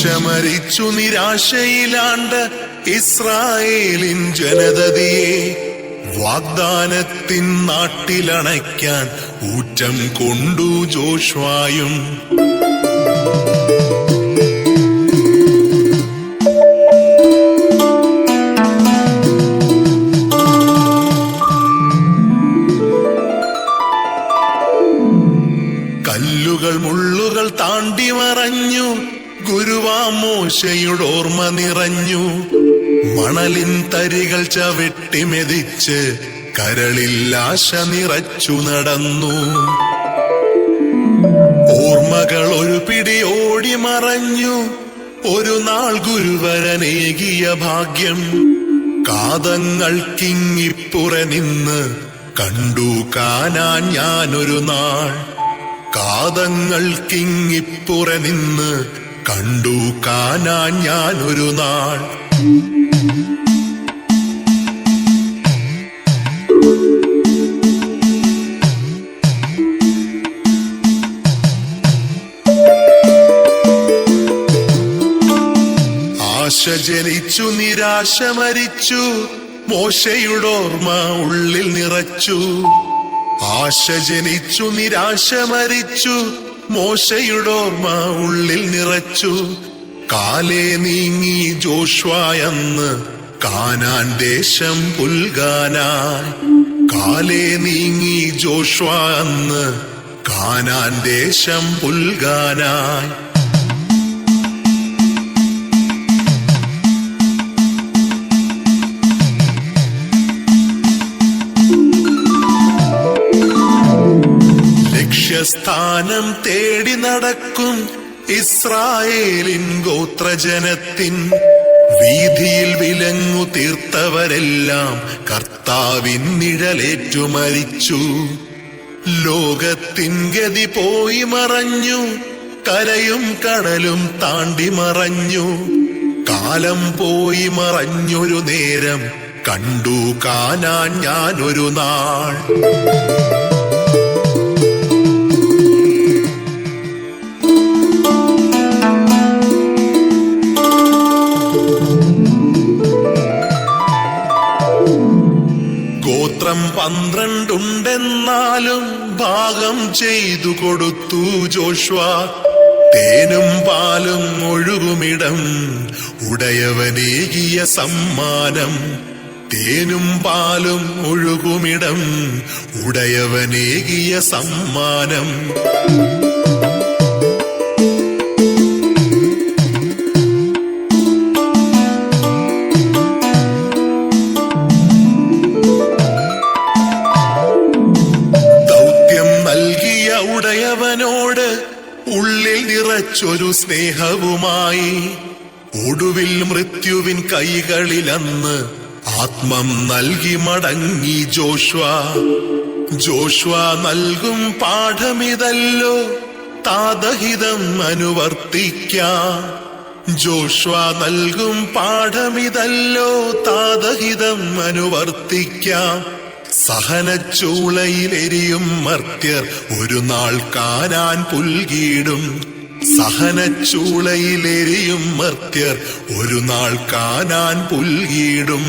ജനിച്ചു നിരാശയിലാണ്ട് ഇസ്രായേലിൻ ജനതയെ വാഗ്ദാനത്തിൻ നാട്ടിലണയ്ക്കാൻ ഊറ്റം കൊണ്ടു ജോഷ്വായും. കല്ലുകൾ മുള്ളുകൾ താണ്ടി മറഞ്ഞു. ഗുരുവാമോശയുടെ ഓർമ്മ നിറഞ്ഞു. മണലിൻ തരികൾ ചവിട്ടി മെതിച്ച് കരളിൽ ആശ നിറച്ചു നടന്നു. ഓർമ്മകൾ ഒരു പിടി ഓടി മറഞ്ഞു. ഒരു നാൾ ഗുരുവരനേകിയ ഭാഗ്യം. കാതങ്ങൾക്കിങ്ങിപ്പുറെ നിന്ന് കണ്ടു കാണാൻ ഞാനൊരു നാൾ. കാതങ്ങൾക്കിങ്ങിപ്പുറെ നിന്ന് കണ്ടു കാണാൻ ഞാനൊരു നാൾ. ആശ ജനിച്ചു നിരാശ മരിച്ചു മോശയുടോർമ്മ ഉള്ളിൽ നിറച്ചു. ആശ ജനിച്ചു നിരാശ മരിച്ചു മോശയുടോർമ്മ ഉള്ളിൽ നിറച്ചു. കാലേ നീങ്ങി ജോഷ്വായെന്ന് കാനാൻ ദേശം പുൽകാനായി. കാലേ നീങ്ങി ജോഷ്വാ എന്ന് കാനാൻ ദേശം പുൽകാനായി. ലക്ഷ്യസ്ഥാനം തേടി നടക്കും ഇസ്രായേലിൻ ഗോത്രജനത്തിൻ. വീതിയിൽ വിലങ്ങു തീർത്തവരെല്ലാം കർത്താവിൻ നിഴലേറ്റു മരിച്ചു. ലോകത്തിൻ ഗതി പോയി മറഞ്ഞു കരയും കടലും താണ്ടി മറഞ്ഞു. കാലം പോയി മറഞ്ഞൊരു നേരം കണ്ടു കാണാൻ ഞാനൊരു നാൾ. ഗോത്രം പന്ത്രണ്ടുണ്ടെന്നാലും ഭാഗം ചെയ്തു കൊടുത്തു ജോഷ്വ. തേനും പാലും ഒഴുകുമിടം ഉടയവനേകിയ സമ്മാനം. തേനും പാലും ഒഴുകുമിടം ഉടയവനേകിയ സമ്മാനം. ഉള്ളിൽ നിറച്ചൊരു സ്നേഹവുമായി ഒടുവിൽ മൃത്യുവിൻ കൈകളിലന്ന് ആത്മം നൽകി മടങ്ങി ജോഷ്വ. ജോഷ്വ നൽകും പാഠമിതല്ലോ താതഹിതം അനുവർത്തിക്കാം. ജോഷ്വ നൽകും പാഠമിതല്ലോ താതഹിതം അനുവർത്തിക്കാം. സഹനച്ചൂളയിലെരിയും മർത്യർ ഒരു നാൾ കാനാൻ പുൽകീടും സഹനച്ചൂളയിലെരിയും മർത്യർ ഒരു നാൾ കാനാൻ പുൽകീടും